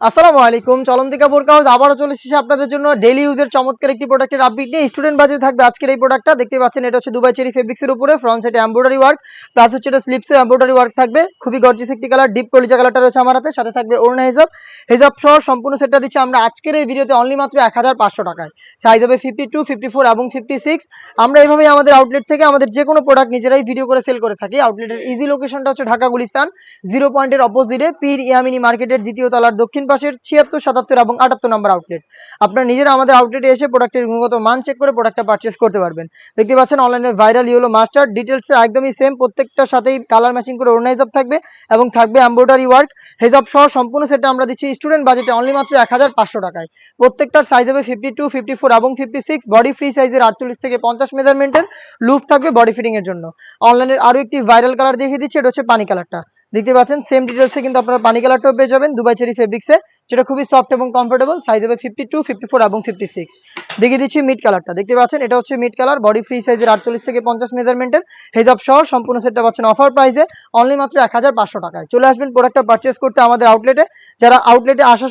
আসসালামু আলাইকুম চলন্তিকা বোরকা হাউস আবারও চলে এসেছি আপনাদের জন্য ডেইলি ইউজের চমৎকার একটি প্রোডাক্টের আপডেট নিয়ে। স্টুডেন্ট বাজে থাকবে আজকের এই প্রোডাক্টটা দেখতে পাচ্ছেন এটা হচ্ছে দুবাই চেরি ফেব্রিক্স এর উপরে ফ্রন্ট সাইডে এমব্রয়ডারি ওয়ার্ক প্লাস হচ্ছে এটা স্লিপসে এমব্রয়ডারি ওয়ার্ক থাকবে। খুবই গর্জিয়াস একটি কালার ডিপ কলিজা কালারটা রয়েছে আমার হাতে, সাথে থাকবে ওড়না হিসাব হিসাব সহ সম্পূর্ণ সেটটা দিচ্ছি আমরা আজকের এই ভিডিওতে অনলি মাত্র এক হাজার পাঁচশো টাকায়। সাইজ হবে ফিফটি টু ফিফটি ফোর এবং ফিফটি সিক্স আমরা এইভাবেই আমাদের আউটলেট থেকে আমাদের যে কোনো প্রোডাক্ট নিজেরাই ভিডিও করে সেল করে থাকি। আউটলেটের ইজি লোকেশনটা হচ্ছে ঢাকা গুলিস্তান জিরো পয়েন্টের অপোজিটে পীর ইয়ামিনী মার্কেটের দ্বিতীয় তলার দক্ষিণ পাশের ছিয়াত্তর, সাতাত্তর এবং আটাত্তর নম্বর আউটলেট আপনারা নিজেরা আমাদের আউটলেটে এসে প্রোডাক্টের গুণগত মান চেক করে প্রোডাক্টটা পারচেস করতে পারবেন। দেখতে পাচ্ছেন অনলাইনে ভাইরাল ইউলো মাস্টার ডিটেলস একদমই সেম প্রত্যেকটার সাথেই কালার ম্যাচিং করে ওড়না হিসাব থাকবে এবং থাকবে এমব্রয়ডারি ওয়ার্ক হেজাব সহ সম্পূর্ণ সেটটা আমরা দিচ্ছি স্টুডেন্ট বাজেটে অনলি মাত্র এক হাজার পাঁচশো টাকায়। প্রত্যেকটার সাইজ হবে ফিফটি টু ফিফটি ফোর এবং ফিফটি সিক্স বডি ফ্রি সাইজের আটচল্লিশ থেকে পঞ্চাশ মেজারমেন্টের লুফ থাকবে বডি ফিটিং এর জন্য। অনলাইনের আরও একটি ভাইরাল কালার দেখিয়ে দিচ্ছি, এটা হচ্ছে পানি কালারটা দেখতে পাচ্ছেন সেম ডিটেলসে কিন্তু আপনারা পানি কালারটাও পেয়ে যাবেন দুবাই চেরি ফেব্রিক্সে যেটা খুবই সফট এবং কমফোর্টেবল সাইজ হবে ফিফটি টু ফিফটি ফোর এবং ফিফটি সিক্স দেখিয়ে দিচ্ছি মিড কালারটা দেখতে পাচ্ছেন, এটা হচ্ছে মিড কালার বডি ফ্রি সাইজের আটচল্লিশ থেকে পঞ্চাশ মেজারমেন্টের হেজাব সহ সম্পূর্ণ সেটটা পাচ্ছেন অফার প্রাইসে অনলি মাত্র এক হাজার পাঁচশো টাকায়। চলে আসবেন প্রোডাক্টটা পারচেস করতে আমাদের আউটলেটে যারা আউটলেটে আসা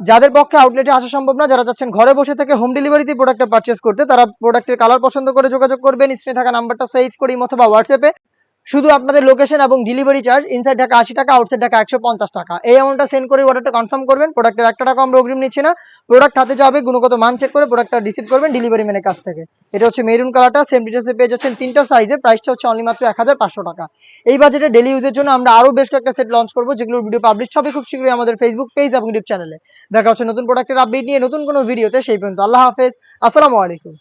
যাদের পক্ষে আউটলেটে আসা সম্ভব না, যারা চাচ্ছেন ঘরে বসে থেকে হোম ডেলিভারিতে প্রোডাক্টটা পারচেস করতে, তারা প্রোডাক্টের কালার পছন্দ করে যোগাযোগ করবেন স্ক্রিনে থাকা নাম্বারটা সেভ করি অথবা হোয়াটসঅ্যাপে শুধু আপনাদের লোকেশন এবং ডেলিভারি চার্জ ইনসাইড ঢাকা আশি টাকা আউটসাইড ঢাকা একশো পঞ্চাশ টাকা। এই অ্যামাউন্টটা সেন্ড করে অর্ডারটা কনফার্ম করবেন। প্রোডাক্টের একটা টাকা আমরা অগ্রিম নিচ্ছি না। প্রোডাক্ট হাতে যাবে, গুণগত মান চেক করে প্রোডাক্টটা রিসিভ করবেন ডেলিভারি ম্যানের কাছ থেকে। এটা হচ্ছে মেরুন কালারটা সেম ডিটেলসে পেয়ে যাচ্ছেন তিনটা সাইজে প্রাইসটা হচ্ছে অনলি মাত্র এক হাজার পাঁচশো টাকা। এই বাজেটে ডেলি ইউজের জন্য আমরা আরও বেশ কয়েকটা সেট লঞ্চ করব, যেগুলোর ভিডিও পাবলিশ হবে খুব শীঘ্রই আমাদের ফেসবুক পেজ এবং ইউটিউব চ্যানেলে দেখা হচ্ছে নতুন প্রোডাক্টের আপডেট নিয়ে নতুন কোনো ভিডিওতে সেই পর্যন্ত আল্লাহ হাফেজ। আসসালামু আলাইকুম।